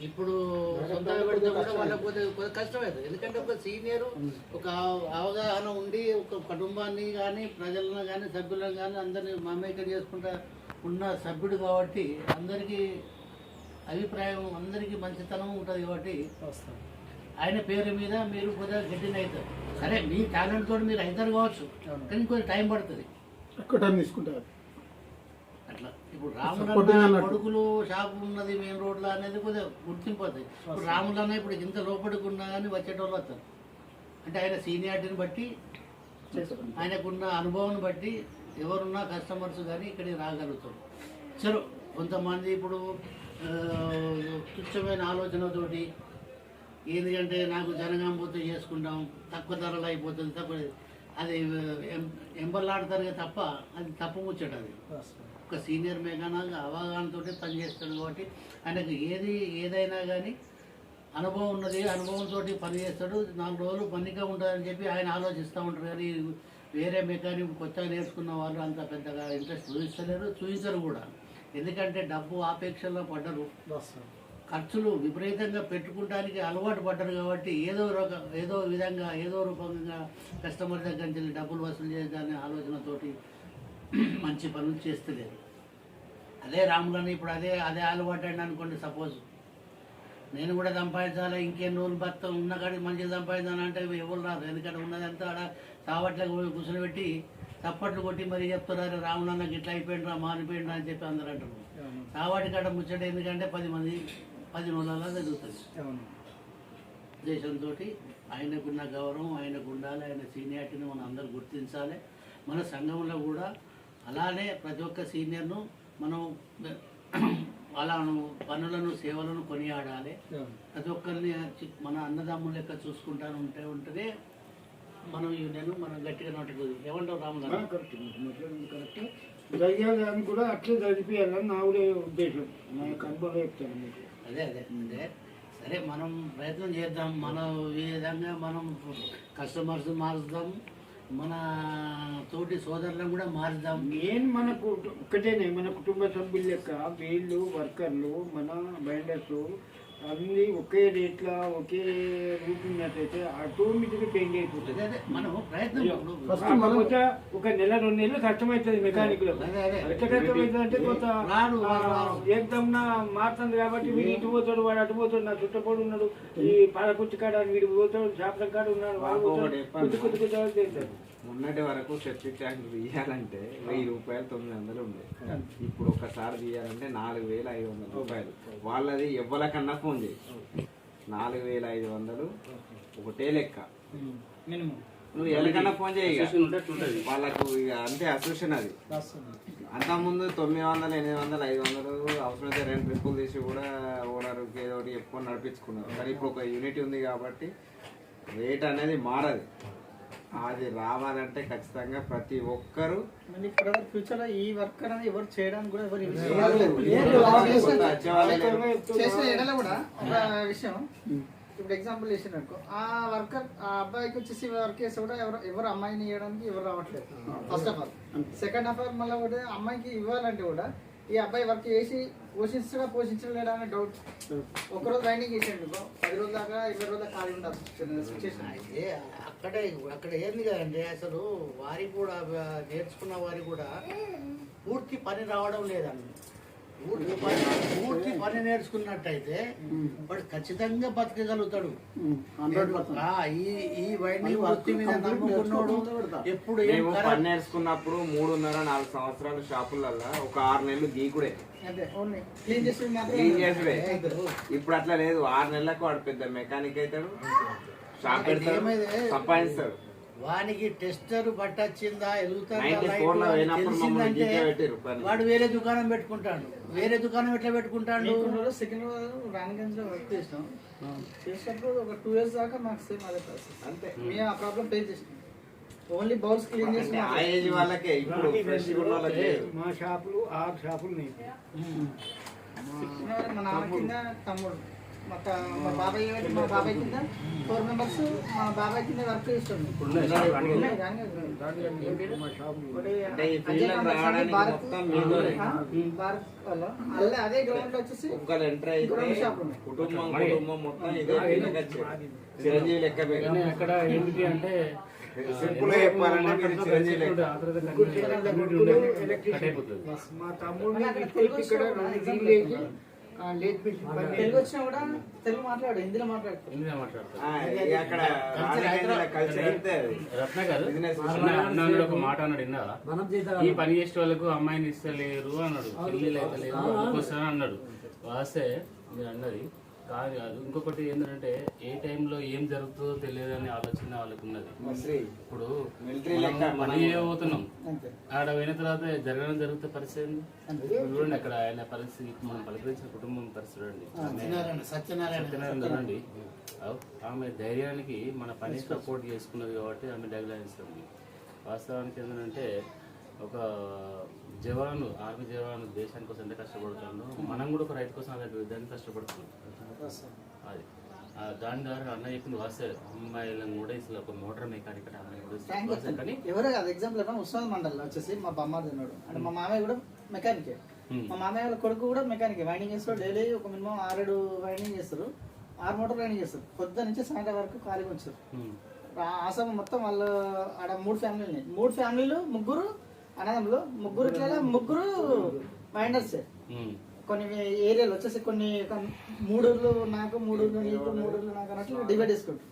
ఇప్పుడు సొంతంగా పెడితే కూడా వాళ్ళకి కొద్దిగా కొద్దిగా కష్టమవుతుంది ఎందుకంటే ఒక సీనియర్ ఒక అవ- అవగాహన ఉండి ఒక కుటుంబాన్ని కానీ ప్రజలను కానీ సభ్యులను కానీ అందరినీ మమేకం చేసుకుంటా ఉన్న సభ్యుడు కాబట్టి అందరికీ అభిప్రాయం అందరికీ మంచితనం ఉంటుంది కాబట్టి ఆయన పేరు మీద మీరు కొద్దిగా గట్టిన అవుతారు. సరే మీ టాలెంట్ తోటి మీరు అవుతారు కావచ్చు కానీ కొంచెం టైం పడుతుంది. ఎక్కువ టైం తీసుకుంటారు ఇప్పుడు రాములన్న. కొడుకులు షాప్ ఉన్నది మెయిన్ రోడ్లో అనేది కొద్దిగా గుర్తింపు అవుతుంది ఇప్పుడు రాములన్న ఇప్పుడు ఇంత లోపలికి ఉన్నా కానీ వచ్చేటోళ్ళు వస్తారు. అంటే ఆయన సీనియారిటీని బట్టి ఆయనకున్న అనుభవం బట్టి ఎవరున్నా కస్టమర్స్ కానీ ఇక్కడికి రాగలుగుతారు. సరే కొంతమంది ఇప్పుడు తుచ్చమైన ఆలోచనతోటి ఎందుకంటే నాకు జనగాం పోతే చేసుకుంటాం తక్కువ ధరలు అయిపోతుంది తక్కువ అది ఎం- ఎంబర్లాడతారు కదా తప్ప అది తప్పు ముచ్చట అది. ఒక సీనియర్ మెకానిక్ అవగాహనతో పనిచేస్తాడు కాబట్టి ఆయనకు ఏది ఏదైనా కానీ అనుభవం ఉన్నది అనుభవంతో పని చేస్తాడు. నాలుగు రోజులు పనిగా ఉంటుందని చెప్పి ఆయన ఆలోచిస్తూ ఉంటారు కానీ వేరే మెకానిక్ కొత్తగా నేర్చుకున్న వాళ్ళు అంత పెద్దగా ఇంట్రెస్ట్ చూపిస్తలేరు చూపించరు కూడా. ఎందుకంటే డబ్బు ఆపేక్షలో పడ్డరు. ఖర్చులు విపరీతంగా పెట్టుకుంటానికి అలవాటు పడ్డారు కాబట్టి ఏదో రక ఏదో విధంగా ఏదో రూపంగా కస్టమర్ దగ్గర నుంచి డబ్బులు వసూలు చేయాలనే ఆలోచనతోటి మంచి పనులు చేస్తలేరు. అదే రాములని ఇప్పుడు అదే అదే అలవాటు అండి అనుకోండి సపోజ్ నేను కూడా సంపాదించాలి ఇంకేం రోజులు భర్త ఉన్న కాడికి మంచిగా సంపాదించాలని అంటే ఎవరు రాదు ఎందుకంటే ఉన్నదంతా ఆడ సావట్లకు కూర్చొని పెట్టి చప్పట్లు కొట్టి మరి చెప్తున్నారు రాములన్నకి ఇట్లా అయిపోయిండ్రా మారిపోయిండ్రా అని చెప్పి అందరూ అంటారు. సావాటి కాడ ముచ్చట ఎందుకంటే పది మంది పది రోజులలో జరుగుతుంది దేశంతో ఆయనకున్న గౌరవం ఆయనకు ఉండాలి ఆయన సీనియారిటీని మనం అందరూ గుర్తించాలి. మన సంఘంలో కూడా అలానే ప్రతి ఒక్క సీనియర్ను మనం వాళ్ళను పనులను సేవలను కొనియాడాలి. ప్రతి ఒక్కరిని మన అన్నదమ్ముల లెక్క చూసుకుంటాను ఉంటే ఉంటేనే మనం యూనియన్ మనం గట్టిగా నోటుకుంది ఏమంటావు రాము కరెక్ట్ కరెక్ట్. జరిగేదాన్ని కూడా అట్లే జరిపియాలని నా కూడా ఉద్దేశం. నా అనుభవం చెప్తాను మీకు. అదే అదే అదే. సరే మనం ప్రయత్నం చేద్దాం. మన విధంగా మనం కస్టమర్స్ మారుద్దాం. మన తోటి సోదరులను కూడా మారుద్దాం. మెయిన్ మనకు ఒక్కటేనే మన కుటుంబ సభ్యుల లెక్క వీళ్ళు వర్కర్లు మన బైండర్స్ అన్ని ఒకే రేట్ల ఒకే రూట్ ఉన్నట్టయితే ఆటోమేటిక్గా చేంజ్ అయిపోతుంది మనం ప్రయత్నం ఒక నెల రెండు నెలలు కష్టమవుతుంది మెకానిక్లో ఎట్లా కష్టమవుతుంది అంటే కొంత. ఏకదమ్న మారుతుంది కాబట్టి వీడు ఇటు పోతాడు వాడు అటు పోతాడు నా చుట్టపోడు ఉన్నాడు ఈ పాలకుర్తి కాడ వీడు పోతాడు చేపల కాడ ఉన్నాడు వాడు. కొద్ది కొద్ది కొద్ది మొన్నటి వరకు సెప్టిక్ ట్యాంక్ తీయాలంటే వెయ్యి రూపాయలు తొమ్మిది వందలు ఉండే. ఇప్పుడు ఒకసారి తీయాలంటే నాలుగు వేల ఐదు వందల రూపాయలు. వాళ్ళది ఎవ్వలకన్నా ఫోన్ చేయి. నాలుగు వేల ఐదు వందలు ఒకటే లెక్క. మినిమం. నువ్వు ఎవరికన్నా ఫోన్ చేయి. వాళ్ళకు ఇక అంతే అసోసియేషన్ అది. అంతకుముందు తొమ్మిది వందలు ఎనిమిది వందలు ఐదు వందలు అవసరమైతే రెండు ట్రిప్పులు తీసి కూడా ఓనర్ ఏదో ఒకటి చెప్పుకొని నడిపించుకున్నారు. కానీ ఇప్పుడు ఒక యూనిటీ ఉంది కాబట్టి రేట్ అనేది మారదు. అది రావాలంటే ఖచ్చితంగా ప్రతి ఒక్కరు ఫర్దర్ ఫ్యూచర్లో ఈ వర్క్ అనేది ఎవరు చేయడానికి కూడా ఎవరు చేసిన ఎడల కూడా విషయం. ఇప్పుడు ఎగ్జాంపుల్ చేసినట్టు ఆ వర్కర్ ఆ అబ్బాయికి వచ్చేసి వర్క్ చేస్తే కూడా ఎవరు ఎవరు అమ్మాయిని ఇవ్వడానికి ఎవరు రావట్లేదు. First of all second of all మళ్ళీ కూడా అమ్మాయికి ఇవ్వాలంటే కూడా ఈ అబ్బాయి వర్క్ చేసి పోషించగా పోషించలేడా అనే డౌట్ ఒకరోజు రైనింగ్ చేసాడు పది రోజుల దాకా ఇరవై రోజుల దాకా ఖాళీ ఉండాలి. అయితే అక్కడే అక్కడ ఏంది కదండి అసలు? వారికి కూడా నేర్చుకున్న వారికి కూడా పూర్తి పని రావడం లేదండి. పూర్తి పని నేర్చుకున్నట్టయితే వాడు ఖచ్చితంగా బతకగలుగుతాడు ఆ, ఈ ఈ వృత్తి మీద నమ్ముకున్నాడు ఎప్పుడు పని నేర్చుకున్నప్పుడు మూడున్నర నాలుగు సంవత్సరాలు షాపులల్లో ఒక ఆరు నెలలు గీకుడే. క్లీన్ చేసుడే ఇప్పుడు అట్లా లేదు. ఆరు నెలలకు వాడు పెద్ద మెకానిక్ అవుతాడు. షాప్ పెడతాడు? సంపాదిస్తాడు. వానికి టెస్టర్ పట్టొచ్చిందా ఎలుగుతాడా 94 లో లైట్ పోయినప్పుడు మమ్మల్ని తెలిసిందంటే గీకే పెట్టిర్రు పని. వాడు వేరే దుకాణం పెట్టుకుంటాడు. వేరే దుకాణం ఎట్లా పెట్టుకుంటాడు? సెకండ్ రాణిగంజ్లో వర్క్ చేసినాం చేసినప్పుడు ఒక టూ ఇయర్స్ దాకా మాకు సేమ్ అదే ప్రాసెస్ అంతే. మేము ఆ ప్రాబ్లం ఫేస్ చేసినాం. ఓన్లీ బౌల్స్ క్లీన్ చేసి ఆ ఏజ్ వాళ్ళకే ఇప్పుడు ఫ్రెష్ ఉన్న వాళ్ళకి. లేదు. మా షాపులు ఆరు షాపులు మా నాన్న కింద తమ్ముడు. మా బాబాయ్ మా బాబాయ్ కింద ఫోర్ మెంబర్స్ మా బాబాయ్ కింద వర్క్ షాప్ రావడానికి భారత్ వాళ్ళ అల్లే అదే గ్రౌండ్లో వచ్చేసి ఒక్కరు ఎంటర్ అయితే రెండు షాపులు ఉన్నాయి. కుటుంబం కుటుంబం మొత్తం ఇదే ఫీల్డ్కి వచ్చారు చిరంజీవి లెక్క అక్కడ ఏంటి అంటే సింపుల్గా చెప్పాలంటే మీరు చిరంజీవి లెక్క. మా తీసుకొచ్చి ఇక్కడ వేసి తెలుగు వచ్చినా కూడా తెలుగు మాట్లాడు హిందీలో హిందీలో మాట్లాడతారు ఒక మాట అన్నాడు ఈ పని చేసే వాళ్ళకు అమ్మాయిని ఇస్తలేరు అన్నాడు పెళ్ళి అయితే లేదు అందుకోసం అన్నాడు. వాస్తే మీరు అన్నది కాదు కాదు. ఇంకొకటి ఏంటంటే ఏ టైంలో ఏం జరుగుతుందో తెలియదు అనే ఆలోచన వాళ్ళకు ఉన్నది. ఇప్పుడు మనం అంతే. ఆడ పోయిన తర్వాత జరగడం జరుగుతున్న పరిస్థితి? చూడండి అక్కడ ఆయన పరిస్థితి మనం పలకరించిన కుటుంబం పరిస్థితి చూడండి. సత్యనారాయణ చూడండి. ఆమె ధైర్యానికి మన పని సపోర్ట్ చేసుకున్నది కాబట్టి ఆమె ఇస్తుంది వాస్తవానికి ఏంటంటే ఒక జవాను ఆర్మీ జవాను దేశానికి కోసం ఎంత కష్టపడుతుందో మనం కూడా ఒక రైతు కోసం అలాంటి విధాన్ని కష్టపడుతున్నాం. అది. దాని ద్వారా అన్న చెప్పింది వాస్తే అమ్మాయిలను కూడా ఇసలు ఒక మోటార్ మెకానిక్ అమ్మాయి కూడా కానీ ఎవరు కాదు ఎగ్జాంపుల్ ఏమన్నా ఉస్మాన్ మండల్ వచ్చేసి మా బొమ్మ తిన్నాడు. అంటే మా మామయ్య కూడా మెకానికే. మా మామయ్య వాళ్ళ కొడుకు కూడా మెకానికే. వైండింగ్ చేస్తాడు డైలీ ఒక మినిమం ఆరేడు వైండింగ్ చేస్తారు. ఆరు మోటార్ వైండింగ్ చేస్తారు. పొద్దున్న నుంచి సాయంత్రం వరకు ఖాళీగా ఉంచారు. ఉమ్, ఆసాం మొత్తం వాళ్ళు ఆడ మూడు ఫ్యామిలీలు మూడు ఫ్యామిలీలు ముగ్గురు అన్నదమ్ములు ముగ్గురు ఇట్లా ముగ్గురు ఉమ్. కొన్ని ఏరియాలు వచ్చేసి కొన్ని మూడు నాకు మూడు నీకు మూడు నాకు అన్నట్లు డివైడ్ చేసుకుంటారు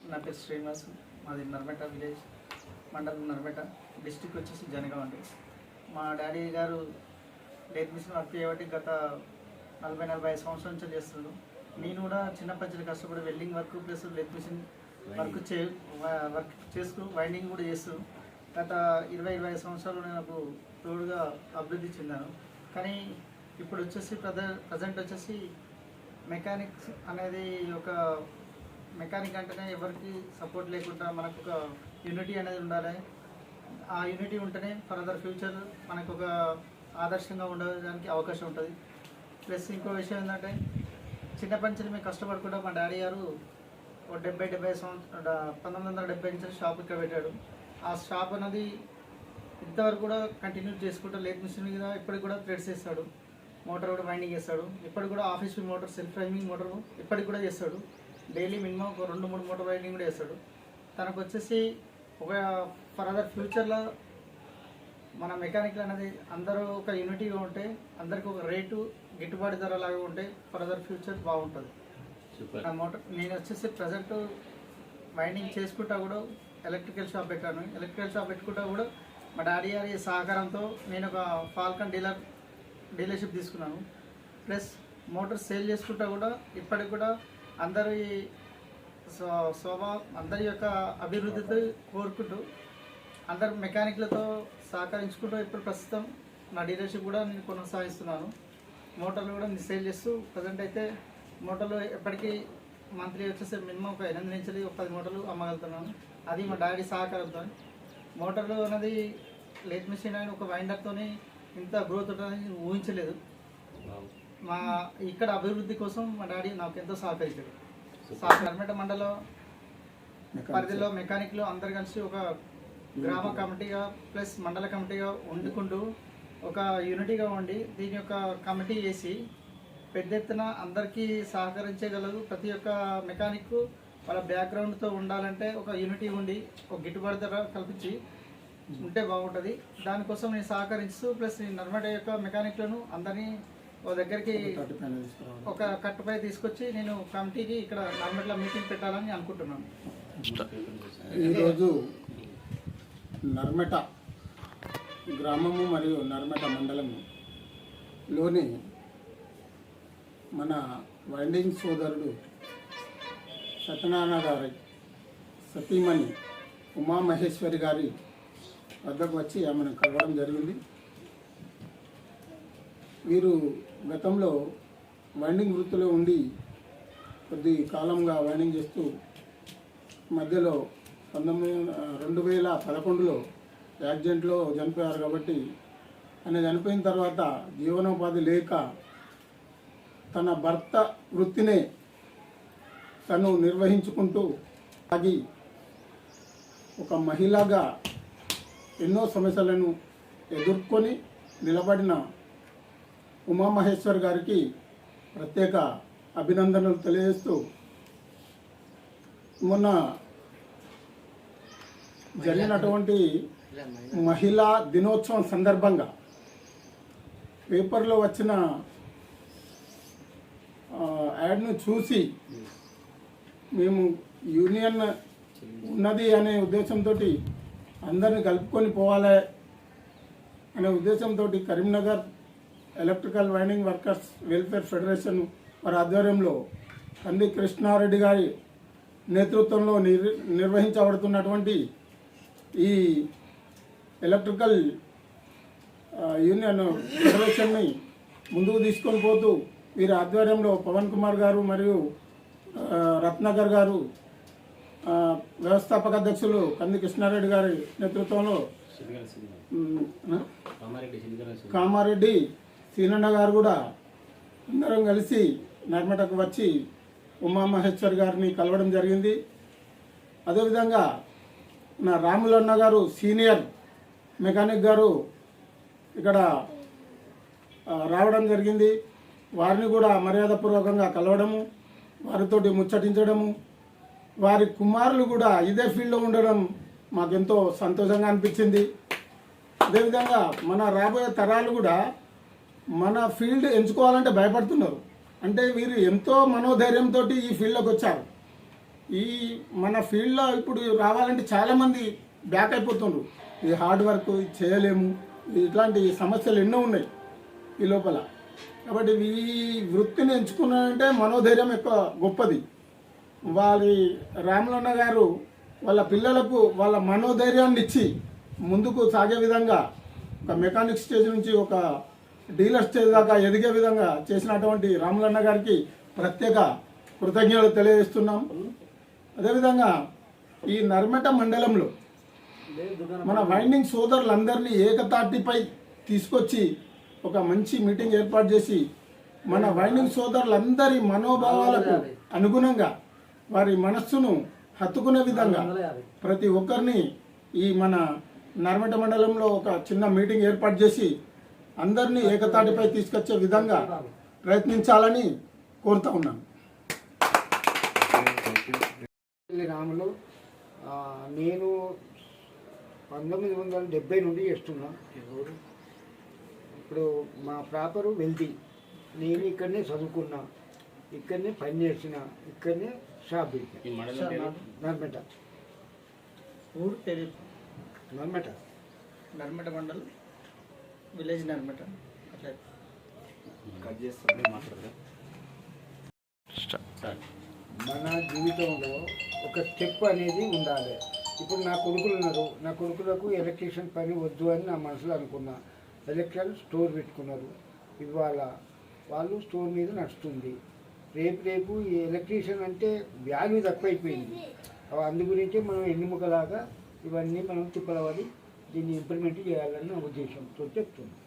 నా పేరు శ్రీనివాస్ మాది నర్మేట విలేజ్ మండలం నర్మేట డిస్టిక్ వచ్చేసి జనగాం అండి. మా డాడీ గారు లేట్ మిషన్ వర్క్ చేయబట్టి గత నలభై నలభై ఐదు సంవత్సరాల నుంచి చేస్తున్నాడు నేను కూడా చిన్నప్పటి నుంచి కష్టపడి welding work plus leg machine work చే వర్క్ చేస్తూ వైండింగ్ కూడా చేస్తూ గత ఇరవై ఇరవై సంవత్సరాలు నాకు తోడుగా అభివృద్ధి చెందాను. కానీ ఇప్పుడు వచ్చేసి ప్రజ ప్రజెంట్ వచ్చేసి మెకానిక్స్ అనేది ఒక మెకానిక్ అంటేనే ఎవరికి సపోర్ట్ లేకుండా మనకు ఒక యూనిటీ అనేది ఉండాలి. ఆ యూనిటీ ఉంటేనే ఫర్దర్ ఫ్యూచర్ మనకు ఒక ఆదర్శంగా ఉండడానికి అవకాశం ఉంటుంది. ప్లస్ ఇంకో విషయం ఏంటంటే చిన్నప్పటి నుంచి మేము కష్టపడకుండా మా డాడీ గారు ఒక డెబ్బై డెబ్బై సంవత్సరం పంతొమ్మిది వందల డెబ్బై నుంచి షాప్ ఇక్కడ పెట్టాడు. ఆ షాప్ అనేది ఇంతవరకు కూడా కంటిన్యూ చేసుకుంటూ లేట్ మిషన్ మీద ఇప్పటికి కూడా థ్రెడ్స్ చేస్తాడు మోటార్ కూడా వైండింగ్ చేస్తాడు. ఇప్పటికి కూడా office motor self driving motor ఇప్పటికి కూడా చేస్తాడు. డైలీ మినిమం ఒక రెండు మూడు మోటార్ వైండింగ్ కూడా చేస్తాడు తనకు వచ్చేసి ఒక ఫర్దర్ ఫ్యూచర్లో మన మెకానిక్లు అనేది అందరూ ఒక యూనిటీగా ఉంటే అందరికి ఒక రేటు గిట్టుబాటు ధర లాగా ఉంటే ఫర్దర్ ఫ్యూచర్ బాగుంటుంది. నా మోటార్ నేను వచ్చేసి ప్రజెంట్ వైండింగ్ చేసుకుంటా కూడా ఎలక్ట్రికల్ షాప్ పెట్టాను. ఎలక్ట్రికల్ షాప్ పెట్టుకుంటా కూడా మా డాడీ గారి సహకారంతో నేను ఒక ఫాల్కన్ డీలర్ డీలర్షిప్ తీసుకున్నాను. ప్లస్ మోటార్ సేల్ చేసుకుంటా కూడా ఇప్పటికి కూడా అందరి స్వ- స్వభావ అందరి యొక్క అభివృద్ధితో కోరుకుంటూ అందరు మెకానిక్లతో సహకరించుకుంటూ ఇప్పుడు ప్రస్తుతం నా డీలర్షిప్ కూడా నేను కొనసాగిస్తున్నాను. మోటార్లు కూడా సేల్ చేస్తూ ప్రజెంట్ అయితే మోటార్లు ఎప్పటికీ మంత్లీ వచ్చేసి మినిమం ఒక ఎనిమిది నుంచి ఒక పది మోటార్లు అమ్మగలుగుతున్నాను అది మా డాడీ సహకారంతో. మోటార్లు అనేది లేట్ మిషన్ అయిన ఒక వైండర్తోని ఇంత గ్రోత్ ఉంటుందని ఊహించలేదు. మా ఇక్కడ అభివృద్ధి కోసం మా డాడీ నాకు ఎంతో సహకరించాడు. కర్మేట మండలం పరిధిలో మెకానిక్లు అందరు కలిసి ఒక గ్రామ కమిటీగా ప్లస్ మండల కమిటీగా వండుకుంటూ ఒక యూనిటీగా ఉండి దీని యొక్క కమిటీ చేసి పెద్ద ఎత్తున అందరికీ సహకరించగలరు ప్రతి ఒక్క మెకానిక్ వాళ్ళ బ్యాక్గ్రౌండ్తో ఉండాలంటే ఒక యూనిటీ ఉండి ఒక గిట్టుబాటు ధర కల్పించి ఉంటే బాగుంటుంది. దానికోసం నేను సహకరిస్తూ ప్లస్ నర్మడ యొక్క మెకానిక్లను అందరినీ ఒక దగ్గరికి ఒక కట్టుపై తీసుకొచ్చి నేను కమిటీకి ఇక్కడ నర్మడ్ల మీటింగ్ పెట్టాలని అనుకుంటున్నాను. ఈరోజు నర్మట గ్రామము మరియు నర్మద మండలము లోని మన వైండింగ్ సోదరుడు సత్యనారాయణ గారి సతీమణి ఉమామహేశ్వరి గారి వద్దకు వచ్చి ఆమెను కలవడం జరిగింది. వీరు గతంలో వైండింగ్ వృత్తిలో ఉండి కొద్ది కాలంగా వైండింగ్ చేస్తూ మధ్యలో పంతొమ్మిది రెండు వేల పదకొండులో యాక్సిడెంట్లో చనిపోయారు కాబట్టి ఆయన చనిపోయిన తర్వాత జీవనోపాధి లేక తన భర్త వృత్తినే తను నిర్వహించుకుంటూ సాగి ఒక మహిళగా ఎన్నో సమస్యలను ఎదుర్కొని నిలబడిన ఉమామహేశ్వర్ గారికి ప్రత్యేక అభినందనలు తెలియజేస్తూ మొన్న జరిగినటువంటి మహిళా దినోత్సవం సందర్భంగా పేపర్లో వచ్చిన యాడ్ను చూసి మేము యూనియన్ ఉన్నది అనే ఉద్దేశంతో అందరిని కలుపుకొని పోవాలి అనే ఉద్దేశంతో Karimnagar electrical winding workers welfare federation వారి ఆధ్వర్యంలో కంది కృష్ణారెడ్డి గారి నేతృత్వంలో నిర్వహించబడుతున్నటువంటి ఈ ఎలక్ట్రికల్ యూనియన్ ఫెడరేషన్ని ముందుకు తీసుకొని పోతూ వీరి ఆధ్వర్యంలో పవన్ కుమార్ గారు మరియు రత్నగర్ రత్నాకర్ గారు వ్యవస్థాపక అధ్యక్షులు కంది కృష్ణారెడ్డి గారి నేతృత్వంలో కామారెడ్డి కామారెడ్డి సీనన్న గారు కూడా అందరం కలిసి నర్మటకు వచ్చి ఉమామహేశ్వర్ గారిని కలవడం జరిగింది. అదేవిధంగా నా రాములన్న గారు సీనియర్ మెకానిక్ గారు ఇక్కడ రావడం జరిగింది. వారిని కూడా మర్యాదపూర్వకంగా కలవడము వారితోటి ముచ్చటించడము వారి కుమారులు కూడా ఇదే ఫీల్డ్లో ఉండడం మాకెంతో సంతోషంగా అనిపించింది. అదేవిధంగా మన రాబోయే తరాలు కూడా మన ఫీల్డ్ ఎంచుకోవాలంటే భయపడుతున్నారు. అంటే వీరు ఎంతో మనోధైర్యంతో ఈ ఫీల్డ్లోకి వచ్చారు. ఈ మన ఫీల్డ్లో ఇప్పుడు రావాలంటే చాలామంది బ్యాక్ అయిపోతున్నారు ఈ హార్డ్ వర్క్ చేయలేము. ఇట్లాంటి సమస్యలు ఎన్నో ఉన్నాయి ఈ లోపల. కాబట్టి ఈ వృత్తిని ఎంచుకున్నారంటే మనోధైర్యం ఎక్కువ గొప్పది. వారి రామలన్న గారు వాళ్ళ పిల్లలకు వాళ్ళ మనోధైర్యాన్ని ఇచ్చి ముందుకు సాగే విధంగా ఒక మెకానిక్ స్టేజ్ నుంచి ఒక డీలర్ స్టేజ్ దాకా ఎదిగే విధంగా చేసినటువంటి రాములన్న గారికి ప్రత్యేక కృతజ్ఞతలు తెలియజేస్తున్నాం. అదేవిధంగా ఈ నర్మట మండలంలో మన వైండింగ్ సోదరులందరినీ ఏకతాటిపై తీసుకొచ్చి ఒక మంచి మీటింగ్ ఏర్పాటు చేసి మన వైండింగ్ సోదరులందరి మనోభావాలకు అనుగుణంగా వారి మనస్సును హత్తుకునే విధంగా ప్రతి ఒక్కరిని ఈ మన నర్మట మండలంలో ఒక చిన్న మీటింగ్ ఏర్పాటు చేసి అందరినీ ఏకతాటిపై తీసుకొచ్చే విధంగా ప్రయత్నించాలని కోరుతా ఉన్నాను. రాములు నేను పంతొమ్మిది వందల డెబ్బై నుండి చేస్తున్నా. ఇప్పుడు మా ప్రాపరు వెల్ది. నేను ఇక్కడనే చదువుకున్నా. ఇక్కడనే పని చేసిన. ఇక్కడనే షాప్ నర్మట. ఊరు పేరు? నర్మట. నర్మట మండల్. విలేజ్ నర్మట. అట్లా. కట్ చేస్తాను. మన జీవితంలో ఒక స్టెప్ అనేది ఉండాలి. ఇప్పుడు నా కొడుకులు ఉన్నారు. నా కొడుకులకు ఎలక్ట్రీషియన్ పని వద్దు అని నా మనసులో అనుకున్నా. ఎలక్ట్రికల్ స్టోర్ పెట్టుకున్నారు. ఇవాళ వాళ్ళు స్టోర్ మీద నడుస్తుంది. రేపు రేపు ఈ ఎలక్ట్రీషియన్ అంటే వాల్యూ తక్కువైపోయింది. అందు గురించి మనం ఎన్నిముకలాగా ఇవన్నీ మనం తిప్పలవాలి దీన్ని ఇంప్లిమెంట్ చేయాలని నా ఉద్దేశంతో చెప్తున్నాను.